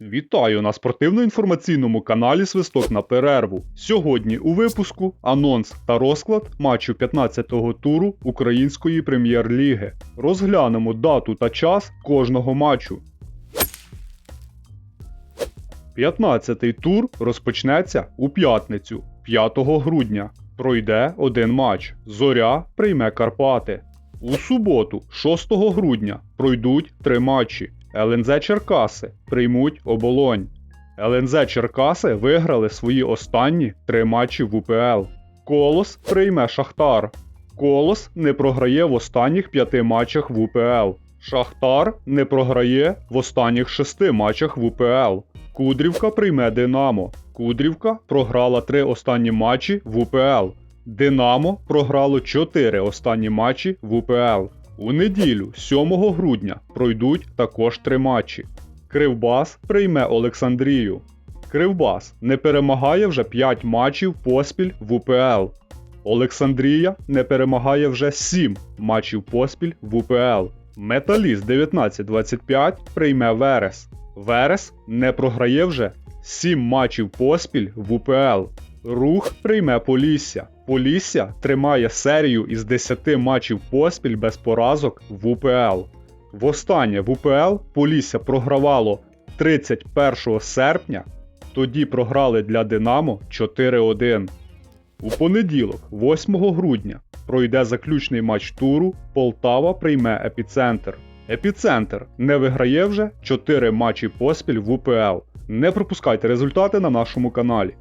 Вітаю на спортивно-інформаційному каналі Свисток на перерву. Сьогодні у випуску анонс та розклад матчу 15-го туру Української прем'єр-ліги. Розглянемо дату та час кожного матчу. 15-й тур розпочнеться у п'ятницю, 5 грудня. Пройде один матч. Зоря прийме Карпати. У суботу, 6 грудня, пройдуть три матчі. ЛНЗ Черкаси приймуть оболонь. ЛНЗ Черкаси виграли свої останні три матчі в УПЛ. Колос прийме Шахтар. Колос не програє в останніх п'яти матчах в УПЛ. Шахтар не програє в останніх шести матчах в УПЛ. Кудрівка прийме Динамо. Кудрівка програла три останні матчі в УПЛ. Динамо програло 4 останні матчі в УПЛ. У неділю, 7 грудня, пройдуть також три матчі. Кривбас прийме Олександрію. Кривбас не перемагає вже 5 матчів поспіль в УПЛ. Олександрія не перемагає вже 7 матчів поспіль в УПЛ. Металіст 1925 прийме Верес. Верес не програє вже 7 матчів поспіль в УПЛ. Рух прийме Полісся. Полісся тримає серію із 10 матчів поспіль без поразок в УПЛ. Востаннє в УПЛ Полісся програвало 31 серпня, тоді програли для Динамо 4-1. У понеділок, 8 грудня, пройде заключний матч туру Полтава прийме епіцентр. Епіцентр не виграє вже 4 матчі поспіль в УПЛ. Не пропускайте результати на нашому каналі.